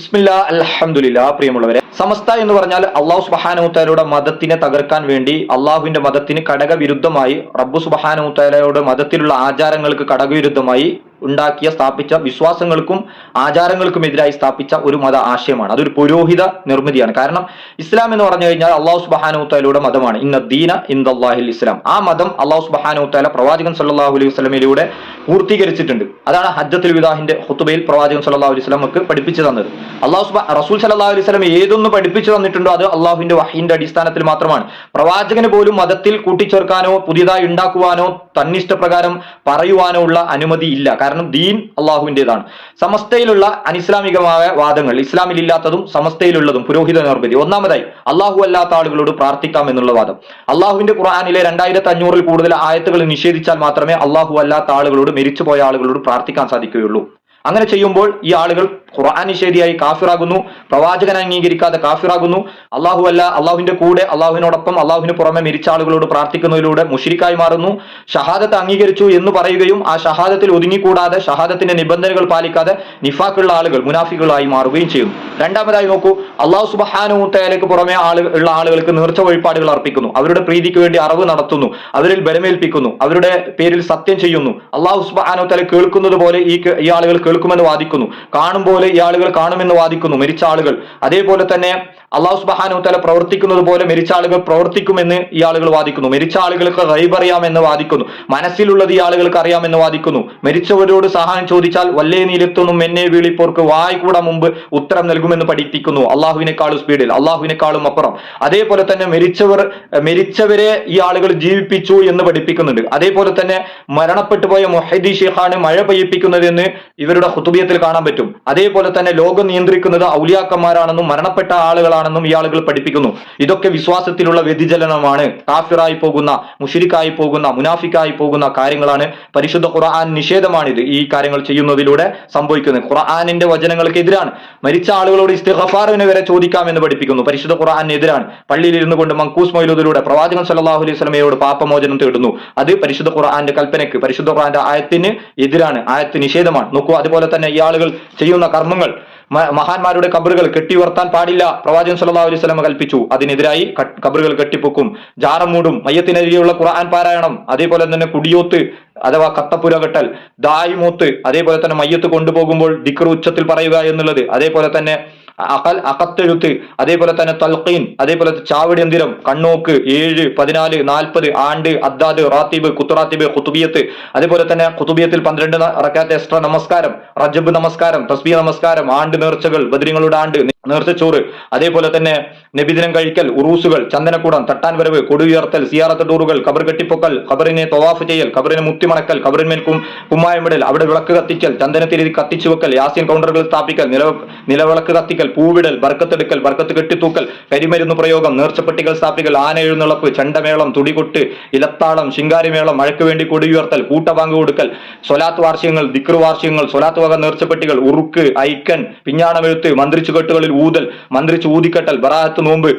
ബിസ്മില്ല അൽഹംദുലില്ലാ പ്രിയമുള്ളവരെ. സമസ്ത എന്ന് പറഞ്ഞാൽ അള്ളാഹു സുബഹാനുത്താലയുടെ മതത്തിനെ തകർക്കാൻ വേണ്ടി അള്ളാഹുവിന്റെ മതത്തിന് ഘടകവിരുദ്ധമായി റബ്ബു സുബഹാനുത്താലയുടെ മതത്തിലുള്ള ആചാരങ്ങൾക്ക് കടകവിരുദ്ധമായി ഉണ്ടാക്കിയ സ്ഥാപിച്ച വിശ്വാസങ്ങൾക്കും ആചാരങ്ങൾക്കും എതിരായി സ്ഥാപിച്ച ഒരു മത ആശയമാണ്. അതൊരു പുരോഹിത നിർമ്മിതിയാണ്. കാരണം ഇസ്ലാം എന്ന് പറഞ്ഞു കഴിഞ്ഞാൽ അള്ളാഹു സുബഹാനുത്താലയുടെ മതമാണ്. ഇന്ന ദീന ഇന്ദാഹിൽ ഇസ്ലാം. ആ മതം അള്ളാഹു സുബഹാനുത്താല പ്രവാചകൻ സല്ലാഹു അലൈഹി വസ്ലമിലൂടെ പൂർത്തീകരിച്ചിട്ടുണ്ട്. അതാണ് ഹജ്ജത്തുൽ വിദാഹിന്റെ ഹുത്തുബയിൽ പ്രവാചകൻ സല്ലല്ലാഹു അലൈഹി വസല്ലമക്ക് പഠിപ്പിച്ചു തന്നത്. അള്ളാഹു റസൂൽ സല്ലല്ലാഹു അലൈഹി വസല്ലം ഏതൊന്ന് പഠിപ്പിച്ചു തന്നിട്ടുണ്ടോ? അത് അള്ളാഹുവിന്റെ വഹീന്റെ അടിസ്ഥാനത്തിൽ മാത്രമാണ്. പ്രവാചകന് പോലും മതത്തിൽ കൂട്ടിച്ചേർക്കാനോ പുതിയതായി ഉണ്ടാക്കുവാനോ തന്നിഷ്ടപ്രകാരം പറയുവാനോ ഉള്ള അനുമതി ഇല്ല. കാരണം ദീൻ അള്ളാഹുവിന്റെതാണ് സമസ്തയിലുള്ള അനിസ്ലാമികമായ വാദങ്ങൾ ഇസ്ലാമിൽ ഇല്ലാത്തതും സമസ്തയിലുള്ളതും പുരോഹിത നിർമ്മിതി ഒന്നാമതായി അള്ളാഹു അല്ലാത്ത ആളുകളോട് പ്രാർത്ഥിക്കാം എന്നുള്ള വാദം. അള്ളാഹുവിന്റെ ഖുർആാനിലെ രണ്ടായിരത്തി അഞ്ഞൂറിൽ കൂടുതൽ ആയത്തുകൾ നിഷേധിച്ചാൽ മാത്രമേ അള്ളാഹു അല്ലാത്ത ആളുകളോട് മരിച്ചുപോയ ആളുകളോട് പ്രാർത്ഥിക്കാൻ സാധിക്കുകയുള്ളൂ. അങ്ങനെ ചെയ്യുമ്പോൾ ഈ ആളുകൾ ഖുർആൻ ശരിയായി കാഫിറാകുന്നു. പ്രവാചകൻ അംഗീകരിക്കാതെ കാഫിറാകുന്നു. അള്ളാഹു അല്ല അള്ളാഹുവിന്റെ കൂടെ അള്ളാഹുവിനോടൊപ്പം അള്ളാഹുവിന് പുറമെ മരിച്ച ആളുകളോട് പ്രാർത്ഥിക്കുന്നതിലൂടെ മുഷിരിക്കായി മാറുന്നു. ഷഹാദത്ത് അംഗീകരിച്ചു എന്ന് പറയുകയും ആ ഷഹാദത്തിൽ ഒതുങ്ങിക്കൂടാതെ ഷഹാദത്തിന്റെ നിബന്ധനകൾ പാലിക്കാതെ നിഫാക്കുള്ള ആളുകൾ മുനാഫികളായി മാറുകയും ചെയ്യുന്നു. രണ്ടാമതായി നോക്കൂ അള്ളാഹു സുബഹാനുത്തയിലേക്ക് പുറമെ ആളുകൾ ഉള്ള ആളുകൾക്ക് നേർച്ച വഴിപാടുകൾ അർപ്പിക്കുന്നു. അവരുടെ പ്രീതിക്ക് വേണ്ടി അറിവ് നടത്തുന്നു. അവരിൽ ബലമേൽപ്പിക്കുന്നു. അവരുടെ പേരിൽ സത്യം ചെയ്യുന്നു. അള്ളാഹു സുബഹാനുത്തല കേൾക്കുന്നത് പോലെ ഈ ഈ ആളുകൾ കേൾക്കുമെന്ന് വാദിക്കുന്നു. കാണും പോലെ ഈ ആളുകൾ കാണുമെന്ന് വാദിക്കുന്നു. മരിച്ച ആളുകൾ. അതേപോലെ തന്നെ അള്ളാഹു സുബഹാനുത്തല പ്രവർത്തിക്കുന്നത് പോലെ മരിച്ച ആളുകൾ പ്രവർത്തിക്കുമെന്ന് ഈ ആളുകൾ വാദിക്കുന്നു. മരിച്ച ആളുകൾക്ക് റൈബ് അറിയാമെന്ന് വാദിക്കുന്നു. മനസ്സിലുള്ളത് ഈ ആളുകൾക്ക് അറിയാമെന്ന് വാദിക്കുന്നു. മരിച്ചവരോട് സഹായം ചോദിച്ചാൽ വല്ലേ നീലെത്തുന്നു എന്നെ വീളിപ്പോർക്ക് വായി കൂടെ മുമ്പ് ഉത്തരം നൽകുമെന്ന് പഠിപ്പിക്കുന്നു. അള്ളാഹുവിനെക്കാളും സ്പീഡിൽ അള്ളാഹുവിനെക്കാളും അപ്പുറം. അതേപോലെ തന്നെ മരിച്ചവർ മരിച്ചവരെ ഈ ആളുകൾ ജീവിപ്പിച്ചു എന്ന് പഠിപ്പിക്കുന്നുണ്ട്. അതേപോലെ തന്നെ മരണപ്പെട്ടു പോയ മൊഹദി ഷെയ്ഖാണ് മഴ പെയ്യിപ്പിക്കുന്നത് എന്ന് ഇവരുടെ ഹുതുബിയത്തിൽ കാണാൻ പറ്റും. അതേപോലെ തന്നെ ലോകം നിയന്ത്രിക്കുന്നത് ഔലിയാക്കന്മാരാണെന്നും മരണപ്പെട്ട ആളുകളാണെന്നും ഈ ആളുകൾ പഠിപ്പിക്കുന്നു. ഇതൊക്കെ വിശ്വാസത്തിലുള്ള വ്യതിചലനമാണ്. കാഫിറായി പോകുന്ന മുഷിരിക്കായി പോകുന്ന മുനാഫിക്കായി പോകുന്ന കാര്യങ്ങളാണ് പരിശുദ്ധ ഖുർആൻ നിഷേധമാണിത് ഈ കാര്യങ്ങൾ ചെയ്യുന്നതിലൂടെ സംഭവിക്കുന്നത്. ഖുർആാനിന്റെ വചനങ്ങൾക്ക് എതിരാണ്. മരിച്ച ആളുകളോട് ഇസ്തിഗഫാറിനെ വരെ ചോദിക്കാമെന്ന് പഠിപ്പിക്കുന്നു. പരിശുദ്ധ ഖുർആാനെതിരാണ് പള്ളിയിൽ ഇരുന്നു കൊണ്ട് മങ്കൂസ് മൊയിലൂദിലൂടെ പ്രവാചകൻ സല്ലല്ലാഹു അലൈഹി സ്വലമയോട് പാപമോചനം തേടുന്നു. അത് പരിശുദ്ധ ഖുർആാന്റെ കൽപ്പനയ്ക്ക് പരിശുദ്ധ ഖുർആന്റെ ആയത്തിന് എതിരാണ്. ആയത്ത് നിഷേധമാണ്. നോക്കൂ അതുപോലെ തന്നെ ഈ ആളുകൾ ചെയ്യുന്ന കർമ്മങ്ങൾ. മഹാന്മാരുടെ കബറുകൾ കെട്ടിവർത്താൻ പാടില്ല. പ്രവാചകൻ സല്ലാ അലൈഹി സ്വലമ കൽപ്പിച്ചു. അതിനെതിരായി കബറുകൾ കെട്ടിപ്പൊക്കും. ജാറം മൂടും. മയ്യത്തിനെതിരെയുള്ള ഖുർആൻ പാരായണം. അതേപോലെ തന്നെ കുടിയോത്ത് അഥവാ കത്തപ്പുര കെട്ടൽ. ദായിമൂത്ത്. അതേപോലെ തന്നെ മയ്യത്ത് കൊണ്ടുപോകുമ്പോൾ ദിക്ർ ഉച്ചത്തിൽ പറയുക എന്നുള്ളത്. അതേപോലെ തന്നെ അകൽ അകത്തെഴുത്ത് അതേപോലെ തന്നെ തൽഖീൻ അതേപോലെ ചാവടി എന്തിരം കണ്ണോക്ക് ഏഴ് പതിനാല് നാൽപ്പത് ആണ്ട് അദ്ദാദ് റാത്തീബ് കുത്തുറാത്തീബ് കുത്തുബിയത്ത് അതേപോലെ തന്നെ കുത്തുബിയത്തിൽ പന്ത്രണ്ട് റക്കാത്ത എക്സ്ട്രാ നമസ്കാരം റജബ് നമസ്കാരം തസ്ബി നമസ്കാരം ആണ്ട് നേർച്ചകൾ ബദ്രിങ്ങളുടെ ആണ്ട് നേർച്ചച്ചോറ് അതേപോലെ തന്നെ നബിദിനം കഴിക്കൽ ഉറൂസുകൾ ചന്ദനക്കൂടം തട്ടാൻ വരവ് കൊടിയുയർത്തൽ സിയാറത്ത് ടൂറുകൾ കബർ കെട്ടിപ്പൊക്കൽ കബറിനെ തൊവാഫ് ചെയ്യൽ കബറിനെ മുത്തിമണക്കൽ കബറിന്മേൽ കും കുമ്മായമിടൽ അവിടെ വിളക്ക് കത്തിക്കൽ ചന്ദനത്തിരി കത്തിച്ചു വെക്കൽ യാസീൻ കൗണ്ടറുകൾ സ്ഥാപിക്കൽ നില നിലവിളക്ക് കത്തിക്കൽ പൂവിടൽ ബർക്കത്തെടുക്കൽ ബർക്കത്ത് കെട്ടിത്തൂക്കൽ കരിമരുന്ന് പ്രയോഗം നേർച്ചപ്പെട്ടികൾ സ്ഥാപിക്കൽ ആന എഴുന്നള്ളപ്പ് ചെണ്ടമേളം തുടികൊട്ട് ഇലത്താളം ശിങ്കാരിമേളം മഴയ്ക്ക് വേണ്ടി കൊടിയുയർത്തൽ കൂട്ടപാങ്ക് കൊടുക്കൽ സ്വലാത്ത് വാർഷികങ്ങൾ ദിക്ർ വാർഷികങ്ങൾ സ്വലാത്ത് വക നേർച്ചപ്പെട്ടികൾ ഉറുക്ക് ഐക്കൻ പിഞ്ഞാണമെഴുത്ത് മന്ത്രിച്ചു കെട്ടുകളിൽ ഊതൽ മന്ത്രി ചൂതിക്കെട്ടൽ ബറാഹത്ത് നോമ്പ്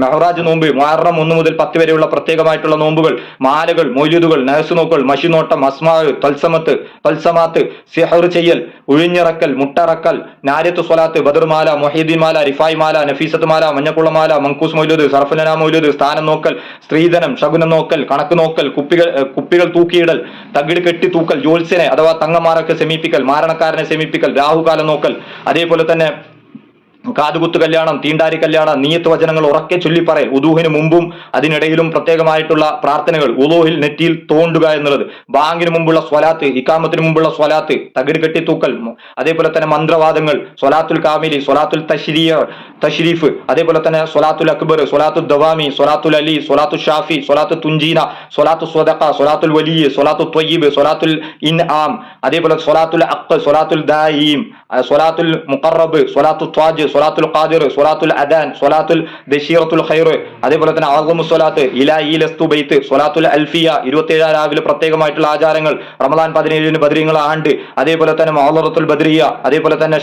മെഹറാജ് നോമ്പ് മുഹറം ഒന്ന് മുതൽ പത്ത് വരെയുള്ള പ്രത്യേകമായിട്ടുള്ള നോമ്പുകൾ മാലകൾ മൊയ്ലുതുകൾ നഴ്സുനോക്കൾ മഷിനോട്ടം അസ്മാവ് തൽസമത്ത് തൽസമാത്ത് സിഹർ ചെയ്യൽ ഉഴിഞ്ഞിറക്കൽ മുട്ടറക്കൽ നാര്യത്ത് സ്വലാത്ത് ബദർമാല മൊഹീദ്ദീൻ മാല റിഫായ് മാല നഫീസത്ത് മാല മഞ്ഞക്കുളമാല മങ്കൂസ് മൊയ്ലുദ് സർഫലന മൊയ്ലുദ് സ്ഥാനം നോക്കൽ സ്ത്രീധനം ശകുനം നോക്കൽ കണക്ക് നോക്കൽ കുപ്പികൾ കുപ്പികൾ തൂക്കിയിടൽ തകിട് കെട്ടി തൂക്കൽ ജോത്സ്യനെ അഥവാ തങ്ങമാരൊക്കെ സമീപിക്കൽ മാരണക്കാരനെ സമീപിക്കൽ രാഹുകാലം നോക്കൽ അതേപോലെ തന്നെ കാതുകുത്ത് കല്യാണം തീണ്ടാരി കല്യാണം നീയത്ത് വചനങ്ങൾ ഉറക്കെ ചൊല്ലിപ്പറയൽ ഉദൂഹിന് മുമ്പും അതിനിടയിലും പ്രത്യേകമായിട്ടുള്ള പ്രാർത്ഥനകൾ ഉദൂഹിൽ നെറ്റിയിൽ തോണ്ടുക എന്നുള്ളത്. ബാങ്കിന് മുമ്പുള്ള സ്വലാത്ത് ഇക്കാമത്തിന് മുമ്പുള്ള സ്വലാത്ത് തകിട് കെട്ടി തൂക്കൽ അതേപോലെ തന്നെ മന്ത്രവാദങ്ങൾ സ്വലാത്തുൽ കാമിലി സ്വലാത്തുൽ തഷ്രീയ തഷ്രീഫ് അതേപോലെ തന്നെ സ്വലാത്തുൽ അക്ബർ സ്വലാത്തുൽ ദവാമി സ്വലാത്തുൽ അലി സ്വലാത്തു ഷാഫി സ്വലാത്തു തുഞ്ചീന സ്വലാത്തു സ്വദഖ സ്വലാത്തുൽ വലിയ സ്വലാത്തു ത്വയീബ് സ്വലാത്തുൽ ഇൻ ആം അതേപോലെ സ്വലാത്തുൽ അഖ് സ്വലാത്തുൽ ദായിം സ്വലാത്തുൽ മുഖറബ് സ്വലാത്തു ത്വാജ് സ്വലാത്തുൽ ഖാദിർ സ്വലാത്തുൽ അദാൻ സ്വലാത്തുൽ ദഷീറത്തുൽ ഖൈർ. അതേപോലെ തന്നെ ആഗമു സ്വലാത്ത് ഇലാ ഈ ലസ്തു ബൈത്ത് സ്വലാത്തുൽ അൽഫിയ ഇരുപത്തിയേഴാം രാവിലെ പ്രത്യേകമായിട്ടുള്ള ആചാരങ്ങൾ റമദാൻ പതിനേഴിന് ബദ്രീങ്ങൾ ആണ്ട്. അതേപോലെ തന്നെ മൗലറത്തുൽ ബദ്രിയ അതേപോലെ തന്നെ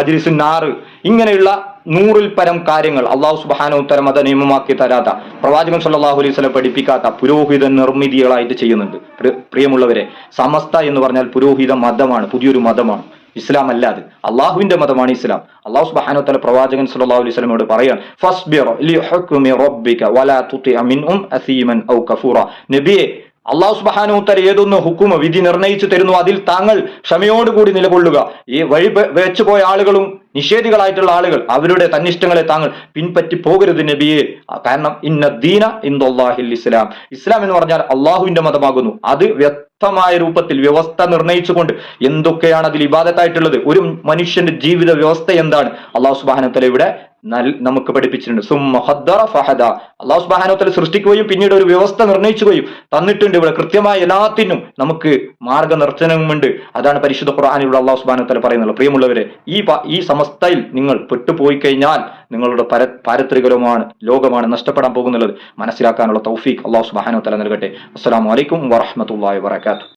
മജ്ലിസുൻ നാറ് ഇങ്ങനെയുള്ള നൂറിൽ പരം കാര്യങ്ങൾ അള്ളാഹു സുബാന ഉത്തരം അത് നിയമമാക്കി തരാത്ത പ്രവാചകൻ സല്ലല്ലാഹു അലൈഹി വസല്ലം പഠിപ്പിക്കാത്ത പുരോഹിത നിർമ്മിതികളായിട്ട് ചെയ്യുന്നുണ്ട്. പ്രിയമുള്ളവരെ സമസ്ത എന്ന് പറഞ്ഞാൽ പുരോഹിത മതമാണ് പുതിയൊരു മതമാണ്. ഇസ്ലാം അല്ല അത് അള്ളാഹുവിന്റെ മതമാണ് ഇസ്ലാം. അള്ളാഹു സുബാനോ തല പ്രവാചകൻ സല്ലല്ലാഹു അലൈഹി കഫൂറ. നബിയെ അള്ളാഹു സുബ്ഹാനഹു തആല ഏതൊന്ന് ഹുക്കുമ വിധി നിർണയിച്ചു തരുന്നു അതിൽ താങ്കൾ ക്ഷമയോടുകൂടി നിലകൊള്ളുക. ഈ വഴി വെച്ചു പോയ ആളുകളും നിഷേധികളായിട്ടുള്ള ആളുകൾ അവരുടെ തന്നിഷ്ടങ്ങളെ താങ്കൾ പിൻപറ്റി പോകരുത് നബിയെ. കാരണം ഇന്ന ദീന ഇന്ദാഹിൽ ഇസ്ലാം. ഇസ്ലാം എന്ന് പറഞ്ഞാൽ അള്ളാഹുവിന്റെ മതമാകുന്നു. അത് വ്യക്തമായ രൂപത്തിൽ വ്യവസ്ഥ നിർണയിച്ചുകൊണ്ട് എന്തൊക്കെയാണ് അതിൽ ഇബാദത്തായിട്ടുള്ളത്? ഒരു മനുഷ്യന്റെ ജീവിത വ്യവസ്ഥ എന്താണ്? അള്ളാഹു സുബാനത്തല ഇവിടെ നമുക്ക് പഠിപ്പിച്ചിട്ടുണ്ട്. സുമ്മ ഹദ്ദറ ഫഹദ. അള്ളാഹു സുബാനോത്തല സൃഷ്ടിക്കുകയും പിന്നീട് ഒരു വ്യവസ്ഥ നിർണയിച്ചുകയും തന്നിട്ടുണ്ട് ഇവിടെ. കൃത്യമായ എല്ലാത്തിനും നമുക്ക് മാർഗനിർച്ചനമുണ്ട് അതാണ് പരിശുദ്ധ ഖുർആാനിലൂടെ അള്ളാഹു സുബാനോത്തല പറയുന്നത്. പ്രിയമുള്ളവരെ ഈ ഈ സമസ്തയിൽ നിങ്ങൾ പെട്ടുപോയി കഴിഞ്ഞാൽ നിങ്ങളുടെ പര പാരത്രികരമാണ് ലോകമാണ് നഷ്ടപ്പെടാൻ പോകുന്നുള്ളത്. മനസ്സിലാക്കാനുള്ള തൗഫീഖ് അള്ളാഹു സുബാനോത്തല തല നൽകട്ടെ. അസ്സാം അലൈക്കും വാഹമത്തല്ലാ വബറകാതുഹു